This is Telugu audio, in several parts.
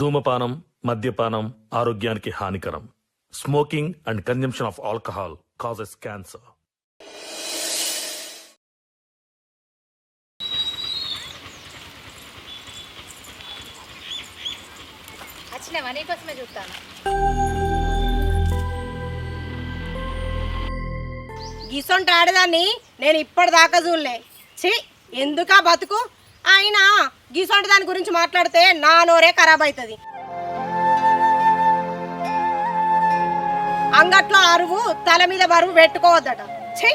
ధూమపానం మద్యపానం ఆరోగ్యానికి హానికరం. Smoking and consumption of alcohol causes cancer. వచ్చినావా నీకోసమే చూస్తాను. గిసొంటి ఆడదాన్ని నేను ఇప్పటిదాకా చూడలే. ఛీ ఎందుకా బతుకు? అయినా గీసోటి దాని గురించి మాట్లాడితే నా నోరే ఖరాబ్ అవుతుంది అంగట్లో అరువు తల మీద బరువు పెట్టుకోవద్దట. ఛీ!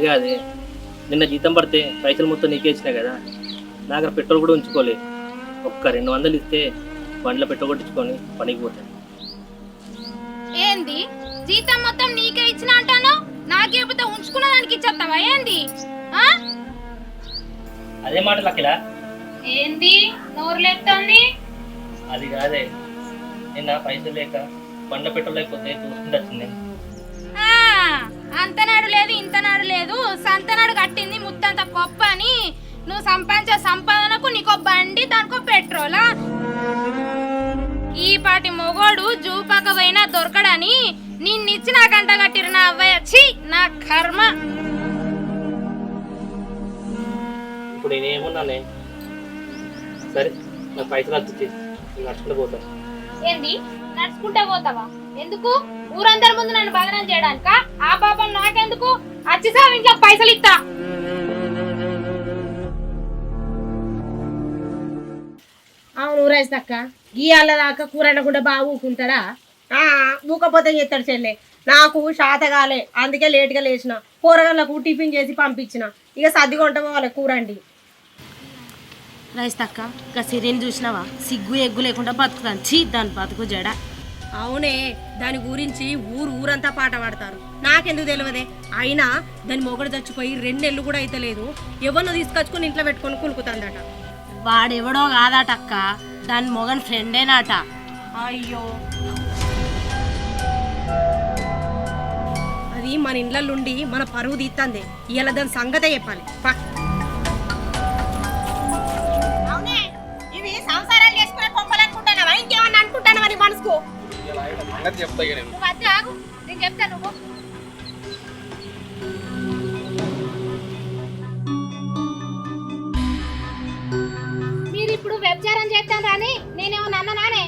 అది. కాదే నిన్న జీతం పడితే పైసలు మొత్తం నీకే ఇచ్చినా కదా. నా దగ్గర పెట్రోల్ కూడా ఉంచుకోలే. ఒక్క రెండు వందలు ఇస్తే బండ్లో పెట్రోల్ కొట్టించుకొని పనికి పోతాను ఏంది? జీతం మొత్తం నీకే ఇచ్చిన అంటాను? నాకేపోతే ఉంచుకున్న దానికి ఇచ్చేస్తావా? ఏంది? ఆ? అదే మాటలు అఖిల ఏంది? నోరు లేపుతోంది? అది కాదే. నిన్న పైసలు లేక బండ్ల పెట్రోల్ అయిపోతే చూసుకుంటూ వచ్చింది అంతనాడు లేదు ఇంతనాడు లేదు. సంతనాడు కట్టింది ముత్తంత గొప్ప అని. నువ్వు సంపాదించే సంపాదనకు నీకో బండి దానికో పెట్రోలా? ఈ పాటి మొగోడు జూపాక పోయినా దొరకడని నిన్నిచ్చి నా గంట కట్టిరు నా అవ్వయ్య. ఛీ నా కర్మ. ఇప్పుడు నేనేమున్నానే సరే నాకు పైసలు వచ్చి నడుచుకుంటూ పోతాను ఏంది? నడుచుకుంటా పోతావా? ఎందుకు? ఊరందరి ముందు నన్ను బదనం చేయడానికా? ఆ పాపం నాకెందుకు? వచ్చి సార్ ఇంట్లో పైసలు ఇస్తా. అవును రైస్ అక్క గీయాల దాకా కూర కూడా బాగా ఊకుంటాడా? ఆ, ఊకపోతే చేస్తాడు చెల్లె. నాకు శాతగాలే. అందుకే లేట్గా లేచిన. కూరగాయలకు టిఫిన్ చేసి పంపించిన. ఇక సర్ది కొంటామో వాళ్ళ కూర అండి రైస్ తక్క ఇంకా సిరిని చూసినావా? సిగ్గు ఎగ్గు లేకుండా బతుకుతాను. చీ దాని బతుకు జడ. అవునే దాని గురించి ఊరు ఊరంతా పాట పాడతారు. నాకెందుకు తెలియదే అయినా దాని మొగడు చచ్చిపోయి రెండు నెలలు కూడా అయితే లేదు ఎవరినో తీసుకొచ్చుకొని ఇంట్లో పెట్టుకొని కులుకుతుందట. వాడెవడో కాదట అక్క దాని మొగన్ ఫ్రెండేనాట. అయ్యో. అది మన ఇండ్లలుండి మన పరువు తీస్తుంది ఇలా దాని సంగతే చెప్పాలి. పా. ఇవి సంసారాలు చేసుకునే కొంపలు అనుకుంటానా ఇంకేమన్నా అనుకుంటానా నీ మనసుకు? నువ్వు వచ్చి ఆగు నేను చెప్తాను నువ్వు. మీరు ఇప్పుడు వ్యభిచారం చేస్తాను రాని నేనేమో నన్న నానే.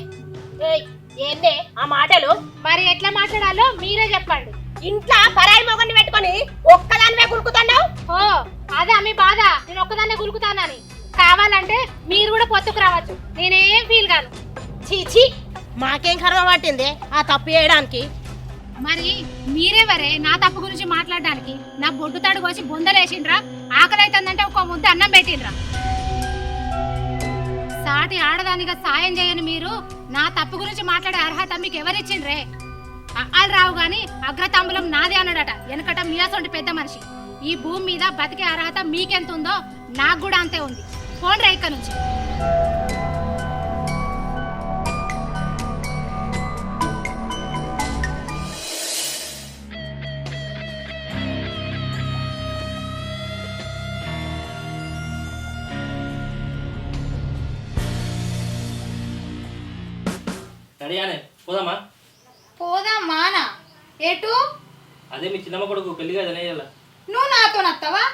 ఏయ్, ఏందే ఆ మాటలు? మరి ఎట్లా మాట్లాడాలో మీరే చెప్పండి. ఇంట్లో పరాయి మొగన్ని పెట్టుకొని ఒక్కదానివే కులుకుతున్నావు ఓ అదా మీ బాధ. నేను ఒక్కదాన్నే గులుకుతానని. కావాలంటే మీరు కూడా పొత్తుకు రావచ్చు. నేనేం ఫీల్ కాను చీచి మాకేం కర్మ పట్టింది? ఆ తప్పు చేయడానికి. మరి మీరెవరే నా తప్పు గురించి మాట్లాడడానికి? నా బొడ్డు తాడు కోసి బొందలేసిండ్రా? ఆకలి అవుతుందంటే ఒక ముద్ద అన్నం పెట్టిండ్రా? సాటి ఆడదానిగా సాయం చేయని మీరు నా తప్పు గురించి మాట్లాడే అర్హత మీకు ఎవరిచ్చిండ్రే అక్కాలు రావు గాని అగ్రతాంబులం నాదే అన్నాడట. వెనకట మీయాసొంటి పెద్ద మనిషి. ఈ భూమి మీద బతికే అర్హత మీకెంత ఉందో నాకు కూడా అంతే ఉంది. ఫోన్ రైక్క నుంచి. అనే పోదామా? పోదాం మానా ఎటు అదే మీ చిన్నమ్మ కొడుకు పెళ్ళి కదా నెయ్యాల నువ్వు నాతో నత్తవా?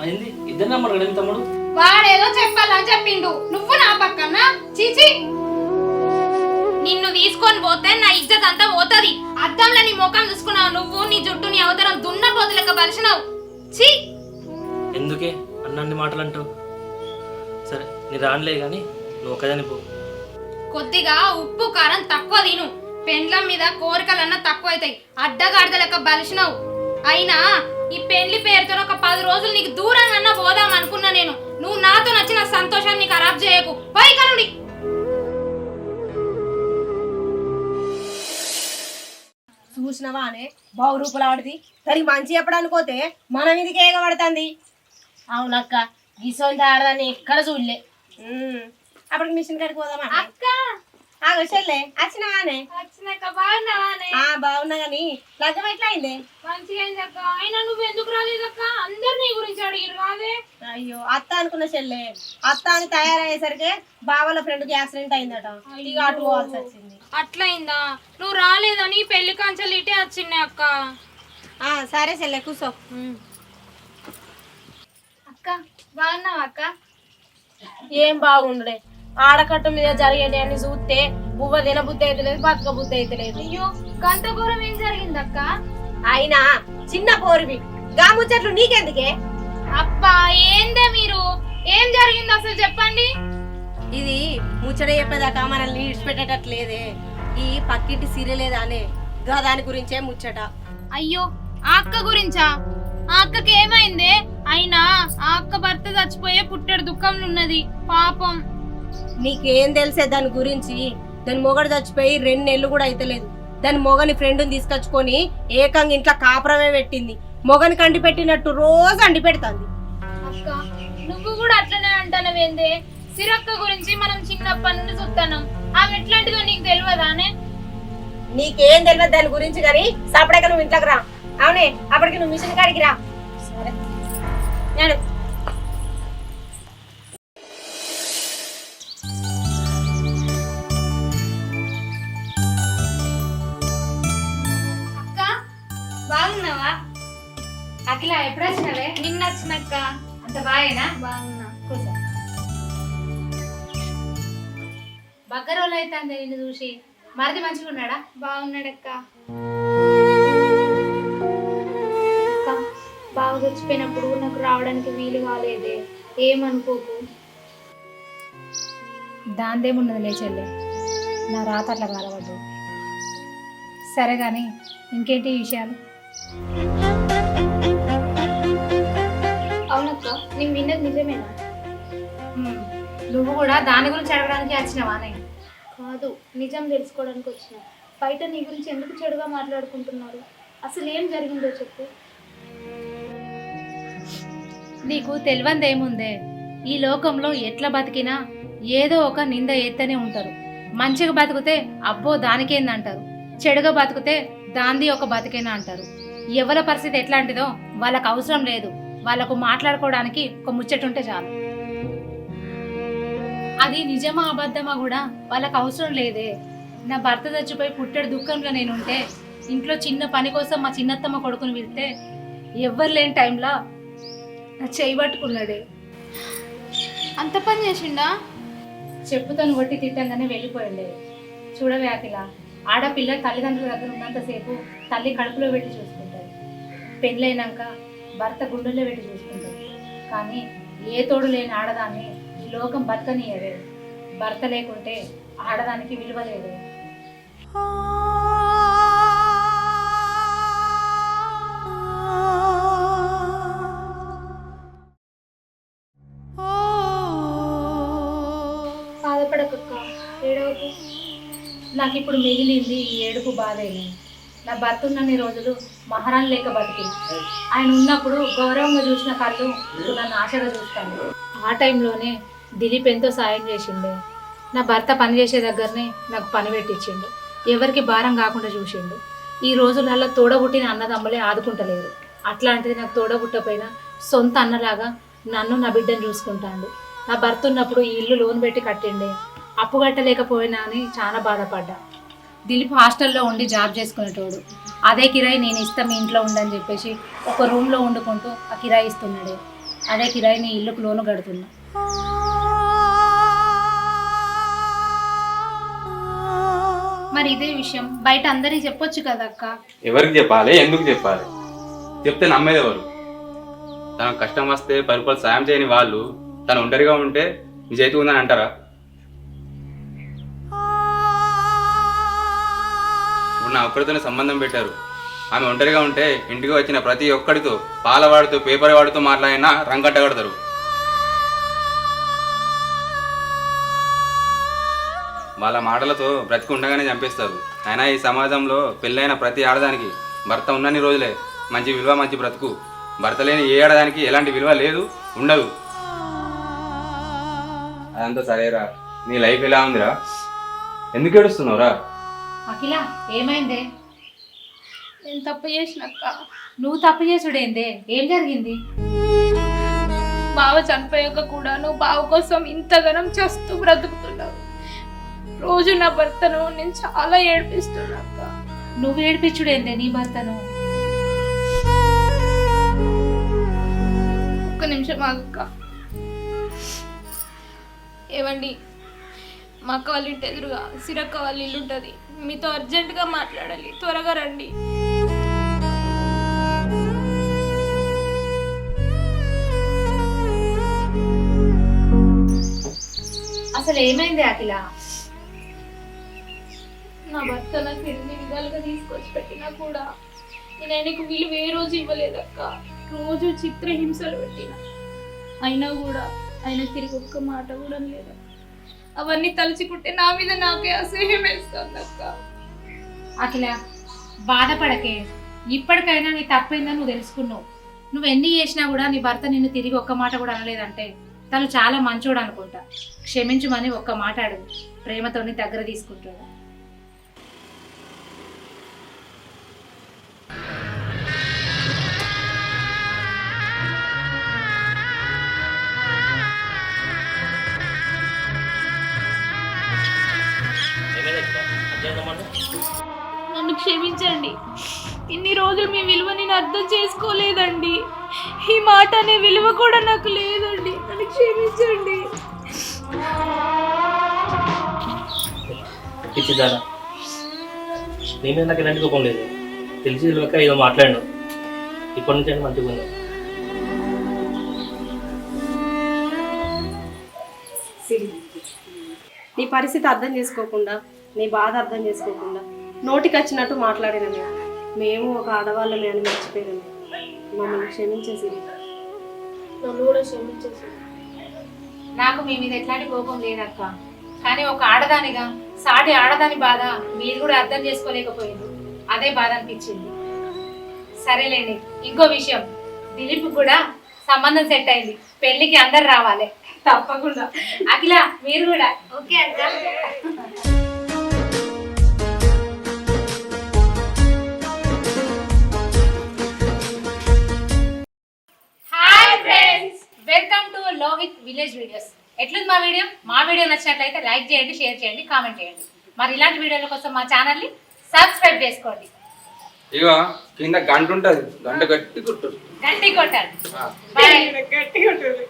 అయింది ఇద్దరు నమ్మరు కదా మీ తమ్ముడు? వాడేదో చెప్పాలని చెప్పిండు. నువ్వు నా పక్కన? చీచి! నిన్ను తీసుకొని పోతే నా ఇజ్జత్ అంతా పోతది. అద్దంలో నీ ముఖం చూసుకున్నావు నువ్వు నీ జుట్టు నీ అవతరం దున్న పోతులక బలిసినావు ఛీ ఎందుకే? అన్నాన్ని మాటలు అంటావు సరే నీ రానులే కానీ నువ్వు ఒక్కదాని పో. కొద్దిగా ఉప్పు కారం తక్కువ తిను. పెండ్ల మీద కోరికలన్నా తక్కువ అవుతాయి అడ్డగాడిద లెక్క బలిసినావు. అయినా ఈ పెళ్ళి పేరుతో ఒక పది రోజులు నీకు దూరంగా అన్నా పోదాం అనుకున్నా నేను. నువ్వు నాతో నచ్చిన సంతోషాన్ని ఖరాబ్ చేయకు. పోయి కనుడి చూసినవా అనే? బావు రూపాయలు ఆడిది దానికి మంచి చెప్పడానికి పోతే మన మీదకి ఏగబడుతుంది. అవునక్క గిసొంత ఆడదాన్ని ఎక్కడ చూడలే. అప్పటికి మిషన్ కడికి పోదామా? అక్క! ఆగో చెల్లె. వచ్చినవానే వచ్చినాక బాగున్నావానే ఆ బాగున్నా గాని. లగ్గం ఎట్లా అయింది మంచిగా అయిందక్క అయినా నువ్వు ఎందుకు రాలేదక్క అందరు నీ గురించి అడిగిరు కాదే. అయ్యో అత్త అనుకున్న చెల్లె. అత్త అని తయారయ్యేసరికి బావల ఫ్రెండ్కి యాక్సిడెంట్ అయిందట. ఇక అటు పోవాల్సి వచ్చింది. అట్లయిందా? నువ్వు రాలేదని పెళ్ళి కంచెలు ఇటే వచ్చిండే అక్క. ఆ సరే చెల్లె కూర్చో అక్క బాగున్నావా అక్క? ఏం బాగుండలే. ఆడకట్టు మీద జరిగేటి అన్ని చూస్తే బువ్వ తిన బుద్ధి అయితే లేదు బతక బుద్ధి అయితే లేదు అయ్యో గంత ఘోరం ఏం జరిగిందక్క? అయినా చిన్న పోరివి గా ముచ్చట్లు నీకెందుకే? అబ్బా ఏందే మీరు? ఏం జరిగింది అసలు చెప్పండి? ఇది ముచ్చట చెప్పేదాకా మనల్ని ఇడిచిపెట్టేటట్లేదే. ఈ పక్కింటి సీరియల్ లేదానే గా దాని గురించే ముచ్చట. అయ్యో ఆ అక్క గురించా? ఆ అక్కకి ఏమైందే అయినా ఆ అక్క భర్త చచ్చిపోయే పుట్టెడు దుఃఖంలో ఉన్నది పాపం. నీకేం తెలిసే దాని గురించి? దాని మొగడు చచ్చిపోయి రెండు నెలలు కూడా అయితలేదు. దాని మొగని ఫ్రెండ్ని తీసుకొచ్చుకొని ఏకంగా ఇంట్లో కాపురమే పెట్టింది. మొగని కండి పెట్టినట్టు రోజు అండి పెడుతుంది. నువ్వు కూడా అట్లనే అంటానవేందే సిరక్క గురించి మనం చిన్నప్పటి నుండి చూస్తాను ఆమె ఎట్లాంటిదో నీకు తెలియదానే నీకేం తెలియదు దాని గురించి కానీ సపడక నువ్వు ఇంట్లోకి రా. అవునే అప్పటికి నువ్వు మిషన్ కాడికి రా. సరే. అఖిల ఎప్పుడు వచ్చినవే నిన్న వచ్చినక్క. అంత బాగేనా? బాగున్నా. కూర్చో. బగ్గర రోజులు అవుతుంది నిన్ను చూసి. మరిది మంచిగా ఉన్నాడా? బాగున్నాడక్క. బాగా చచ్చిపోయినప్పుడు నాకు రావడానికి వీలు కాలేదే. ఏమనుకోకు? దాందేమున్నదిలే చెల్లె. నా రాత అట్లా కలవద్దు. సరే కానీ ఇంకేంటి విషయాలు? అవునక్క నేను విన్నది నిజమేనా? నువ్వు కూడా దాని గురించి అడగడానికి వచ్చినావానే కాదు నిజం తెలుసుకోవడానికి వచ్చిన. బయట నీ గురించి ఎందుకు చెడుగా మాట్లాడుకుంటున్నారు? అసలు ఏం జరిగిందో చెప్పు. నీకు తెలియందేముందే ఈ లోకంలో ఎట్లా బతికినా ఏదో ఒక నింద ఎత్తనే ఉంటారు. మంచిగా బతికితే అబ్బో దానికేందంటారు. చెడుగా బతికితే దాంది ఒక బతికేనా అంటారు. ఎవరి పరిస్థితి ఎట్లాంటిదో వాళ్ళకు అవసరం లేదు. వాళ్ళకు మాట్లాడుకోవడానికి ఒక ముచ్చట ఉంటే చాలు. అది నిజమా అబద్ధమా కూడా వాళ్ళకు అవసరం లేదే. నా భర్త చచ్చిపోయి పుట్టడు దుఃఖంలో నేనుంటే ఇంట్లో చిన్న పని కోసం మా చిన్నత్తమ్మ కొడుకుని వెళ్తే ఎవ్వరు లేని టైంలో నా చేయి పట్టుకున్నాడే. అంత పని చేసిండా? చెప్పుతోని కొట్టి తిట్టంగానే వెళ్ళిపోయిండే. చూడవే అఖిల ఆడపిల్ల తల్లిదండ్రుల దగ్గర ఉన్నంతసేపు తల్లి కడుపులో పెట్టి చూసుకుంటారు పెళ్ళైనాక భర్త గుండెల్లో పెట్టి చూసుకుంటారు కానీ ఏ తోడు లేని ఆడదాన్ని ఈ లోకం బతకనీయదే భర్త లేకుంటే ఆడదానికి విలువ లేదు. బాధపడకక్క ఏడవకు. నాకు ఇప్పుడు మిగిలింది ఈ ఏడుపు బాధేనే నా భర్త ఉన్నన్ని రోజులు మహారాణి లేక బతికి. ఆయన ఉన్నప్పుడు గౌరవంగా చూసిన కళ్ళు ఇప్పుడు నన్ను ఆశగా చూస్తాను. ఆ టైంలోనే దిలీప్ ఎంతో సాయం చేసిండే. నా భర్త పని చేసే దగ్గరనే నాకు పని పెట్టించిండు. ఎవరికి భారం కాకుండా చూసిండు. ఈ రోజులలో తోడబుట్టిన అన్నదమ్మలే ఆదుకుంటలేరు. అట్లాంటిది నాకు తోడబుట్టపోయినా సొంత అన్నలాగా నన్ను నా బిడ్డను చూసుకుంటాడు. నా భర్త ఉన్నప్పుడు ఈ ఇల్లు లోన్ పెట్టి కట్టిండే. అప్పు కట్టలేకపోయినా అని చాలా బాధపడ్డా. దిలీప్ హాస్టల్లో ఉండి జాబ్ చేసుకునేటోడు. అదే కిరాయి నేను ఇస్తా మీ ఇంట్లో ఉండని చెప్పేసి ఒక రూమ్లో వండుకుంటూ ఆ కిరాయి ఇస్తున్నాడే. అదే కిరాయి నీ ఇల్లుకు లోను కడుతున్నా. మరి ఇదే విషయం. బయట అందరికి చెప్పొచ్చు కదా అక్క? ఎవరికి చెప్పాలి? ఎందుకు చెప్పాలి? చెప్తే నమ్మేది ఎవరు? తన కష్టం వస్తే పది సాయం చేయని వాళ్ళు తను ఒంటరిగా ఉంటే నీ చేతి ఉందని అంటారా? ఇప్పుడు నా ఒక్కడితోనే సంబంధం పెట్టారు. ఆమె ఒంటరిగా ఉంటే ఇంటికి వచ్చిన ప్రతి ఒక్కడితో పాలవాడితో పేపర్ వాడుతూ మాట్లాడినా రంగట్ట కడతారు వాళ్ళ మాటలతో బ్రతికుండగానే చంపేస్తారు. అయినా ఈ సమాజంలో పెళ్ళైన ప్రతి ఆడదానికి భర్త ఉన్నన్ని రోజులే మంచి విలువ మంచి బ్రతుకు. భర్త లేని ఏ ఆడదానికి ఎలాంటి విలువ లేదు ఉండదు. అదంతా సరేరా. నీ లైఫ్ ఎలా ఉందిరా? ఎందుకు ఏడుస్తున్నావురా? అఖిల ఏమైందే? నేను తప్పు చేసినక్క నువ్వు తప్పు చేసుడేందే? ఏం జరిగింది? బావ చనిపోయాక కూడా నువ్వు బావ కోసం ఇంతగానం చేస్తూ బ్రతుకుతున్నావు. రోజు నా భర్తను నేను చాలా ఏడిపిస్తున్నాక్క నువ్వు ఏడిపించుడేందే నీ భర్తను? ఒక్క నిమిషం ఆగక్క ఏవండి మా అక్క వాళ్ళ ఇంటి ఎదురుగా సిరక్క వాళ్ళ ఇల్లు ఉంటుంది. మీతో అర్జెంటుగా మాట్లాడాలి. త్వరగా రండి. అసలు ఏమైంది అఖిల? నా భర్త నాకు ఎన్ని విధాలుగా తీసుకొచ్చి పెట్టినా కూడా నేను ఆయనకు విలువ ఏ రోజు ఇవ్వలేదక్క. రోజు చిత్రహింసలు పెట్టిన. అయినా కూడా ఆయన తిరిగి ఒక్క మాట కూడా లేదు అవన్నీ తలుచుకుంటే నా మీద నాకే అసహ్యం వేస్తుంది అక్క. అఖిల బాధపడకే. ఇప్పటికైనా నీ తప్పైందని నువ్వు తెలుసుకున్నావు. నువ్వు ఎన్ని చేసినా కూడా నీ భర్త నిన్ను తిరిగి ఒక్క మాట కూడా అనలేదంటే తను చాలా మంచోడు అనుకుంటా. క్షమించమని ఒక్క మాట అడుగు. ప్రేమతోని దగ్గర తీసుకుంటాడు. క్షమించండి. ఇన్ని రోజులు మీ విలువ నేను అర్థం చేసుకోలేదండి. ఈ మాట అనే విలువ కూడా నాకు లేదండి. నన్ను క్షమించండి. నీ మీద నాకు ఎలాంటి కోపం లేదు. తెలిసి తెలియక ఏదో మాట్లాడినావు ఇప్పటి నుంచి అయినా మంచిగా ఉన్నావు సిరి నీ పరిస్థితి అర్థం చేసుకోకుండా నీ బాధ అర్థం చేసుకోకుండా నోటికి వచ్చినట్టు మాట్లాడినమే మేము ఒక ఆడవాళ్ళమే అని మర్చిపోయినాము మమ్మల్ని క్షమించే సిరి నన్ను కూడా క్షమించేసి నాకు మీ మీద ఎట్లాంటి కోపం లేదక్క. కానీ ఒక ఆడదానిగా సాటి ఆడదాని బాధ మీరు కూడా అర్థం చేసుకోలేకపోయింది అదే బాధ అనిపించింది. సరేలేండి ఇంకో విషయం. దిలీప్ కూడా సంబంధం సెట్ అయింది. పెళ్ళికి అందరు రావాలి. తప్పకుండా. అఖిల మీరు కూడా. ఓకే అక్క. Friends welcome to Lohith village videos ఎట్లుంది మా వీడియో? మా వీడియో నచ్చినట్లయితే లైక్ చేయండి షేర్ చేయండి కామెంట్ చేయండి. మరి ఇలాంటి వీడియోల కోసం మా ఛానల్ని సబ్స్క్రైబ్ చేసుకోండి. ఇగో కింద గంట ఉంటుంది గంట గట్టి కుట్టు గట్టి కొట్టండి బాయ్ గట్టిగా ఉంటుంది